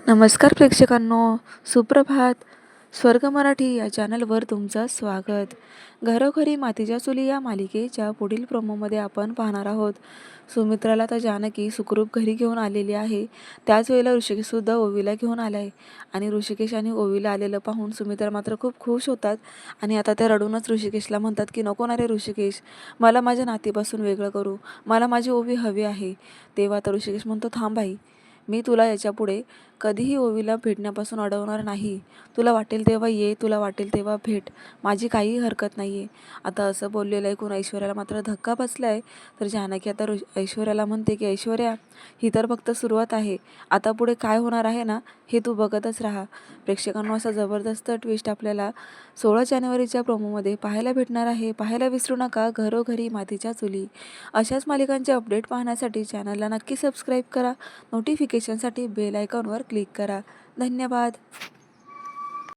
नमस्कार प्रेक्षकांनो. सुप्रभात. स्वर्ग मराठी या चॅनलवर तुमचं स्वागत. घरोघरी मातीच्या चुली या मालिकेच्या पुढील प्रोमोमध्ये आपण पाहणार आहोत. सुमित्राला तर जानकी सुखरूप घरी घेऊन आलेली आहे. त्याच वेळेला ऋषिकेशसुद्धा ओवीला घेऊन आला आहे आणि ऋषिकेश आणि ओवीला आलेलं पाहून सुमित्रा मात्र खूप खुश होतात. आणि आता ते रडूनच ऋषिकेशला म्हणतात की नको ना रे ऋषिकेश. मला माझ्या नातीपासून वेगळं करू. मला माझी ओवी हवी आहे. तेव्हा तर ऋषिकेश म्हणतो थांब बाई. मी तुला याच्यापुढे कधीही ओवीला भेटण्यापासून अडवणार नाही. तुला वाटेल तेव्हा ये तुला वाटेल तेव्हा भेट. माझी काही हरकत नाही आहे आता असं बोललेलं ऐकून ऐश्वर्याला मात्र धक्का बसला आहे तर जानकी आता ऐश्वर्याला म्हणते की ऐश्वर्या ही तर फक्त सुरुवात आहे. आता पुढे काय होणार आहे ना हे तू बघतच राहा. प्रेक्षकांना असा जबरदस्त ट्विस्ट आपल्याला सोळा जानेवारीच्या प्रोमोमध्ये पाहायला भेटणार आहे. पाहायला विसरू नका घरोघरी मातीच्या चुली. अशाच मालिकांचे अपडेट पाहण्यासाठी चॅनलला नक्की सबस्क्राईब करा. नोटिफिकेशन नोटिफिकेशनसाठी बेल आयकॉनवर क्लिक करा. धन्यवाद.